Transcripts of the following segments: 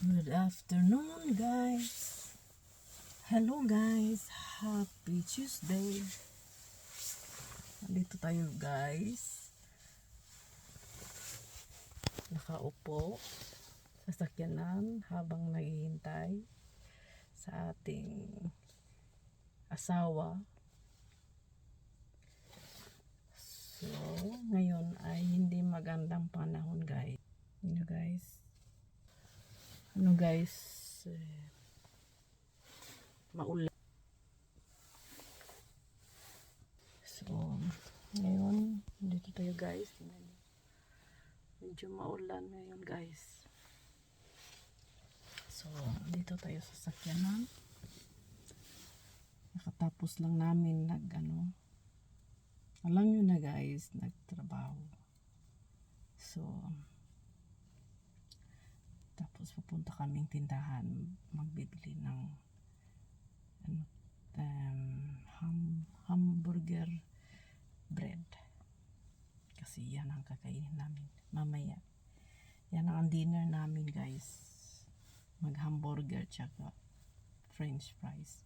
Good afternoon, guys. Hello, guys. Happy Tuesday. Nandito tayo, guys. Nakaupo sa sakyanan habang naghihintay sa ating asawa. So, ngayon ay hindi magandang panahon, guys. You know, guys. Ano, guys? Eh. So, ngayon, dito tayo, guys. Medyo maulan ngayon, guys. So, dito tayo sa sakyanan. Nakatapos lang namin nag, ano, alam nyo na guys, nagtrabaho. So, tapos pupunta kaming tindahan magbibili ng ano, um, ham, hamburger bread. Kasi yan ang kakainin namin mamaya. Yan ang dinner namin guys. Mag hamburger tsaka french fries.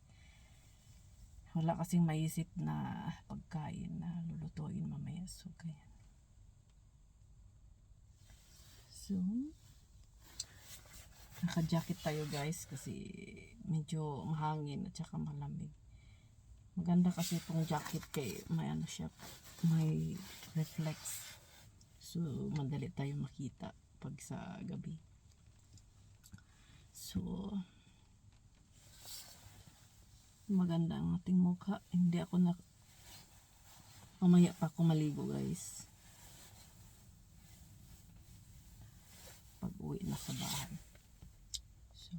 Wala kasing maisip na pagkain na lulutuin mamaya. So, kaya. So, naka-jacket tayo guys kasi medyo mahangin at saka malamig. Maganda kasi itong jacket kay may ano siya, may reflex. So, madali tayo makita pag sa gabi. So, maganda ang ating mukha. Hindi ako na mamaya pa ako maligo guys. Pag uwi na sa bahay. So,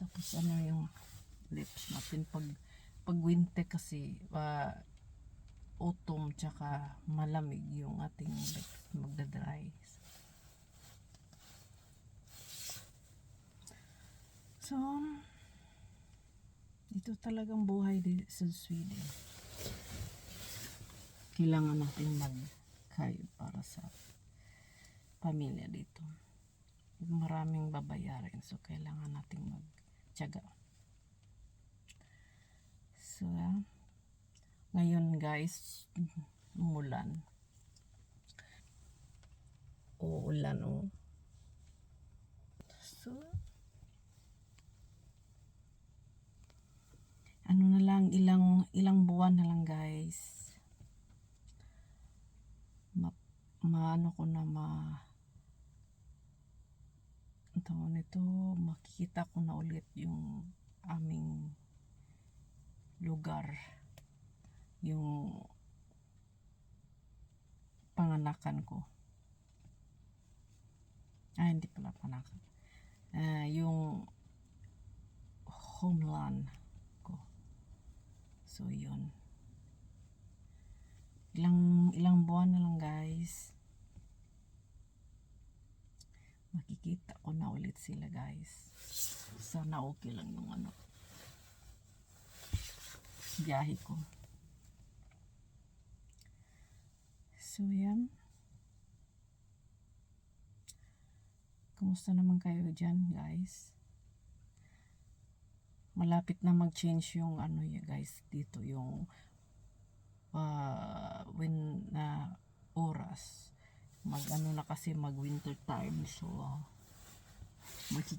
tapos ano yung lips natin pag pag winter kasi uh, autumn tsaka malamig yung ating lips magdadry. So, ito talagang buhay di sa Sweden. Kailangan natin magkayod para sa pamilya dito. Maraming babayarin. So, kailangan nating magtyaga. So, ngayon guys, umulan. Uulan oh. So, ano na lang, ilang, ilang buwan na lang guys. Ma, maano ko na ma, tawag nito, makikita ko na ulit yung aming lugar. Yung panganakan ko. Ah, hindi pala panakan. Ah, yung homeland ko. So, yun. Ilang, ilang buwan na lang, guys. Makikita ko na ulit sila, guys. Sana okay lang yung ano. Biyahe ko. So, yan. Kumusta naman kayo dyan, guys? malapit na mag-change yung ano ya guys dito yung uh, when na oras mag ano na kasi mag winter time so uh,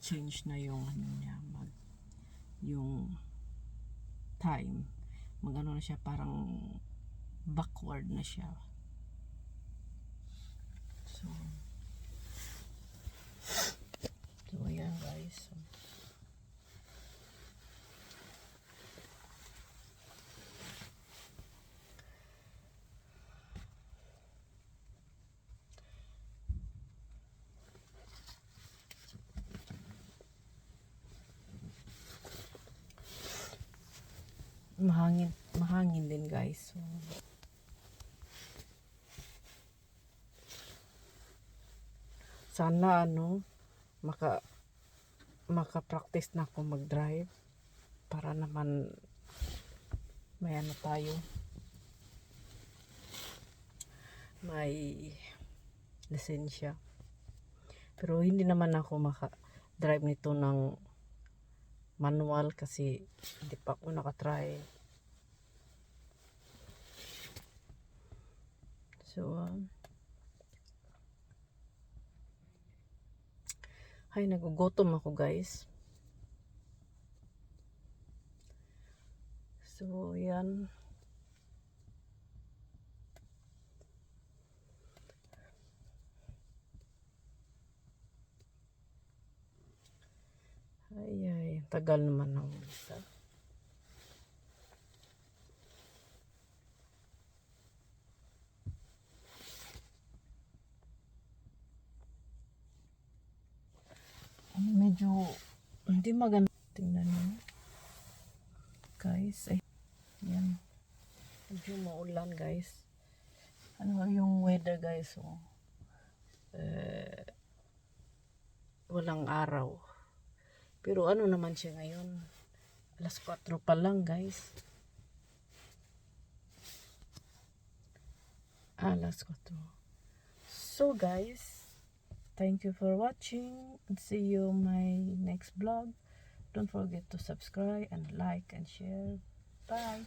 mag-change na yung ano niya mag yung time. Mag ano na siya parang backward na siya so so ayan guys so, mahangin mahangin din guys. So sana ano maka maka-practice na ako mag-drive para naman may ano tayo may lisensya. Pero hindi naman ako maka-drive nito ng manual kasi hindi pa ako nakatry. So, um, ay, nagugutom ako guys. So, yan. Ay, ay, tagal naman ng isa. Ano, medyo hindi maganda. Tingnan nyo. Guys, ay, yan. Medyo maulan, guys. Ano yung weather, guys, oh. Eh, walang araw. Pero ano naman siya ngayon? Alas 4 pa lang, guys. Alas 4. So, guys, thank you for watching. And see you my next vlog. Don't forget to subscribe and like and share. Bye.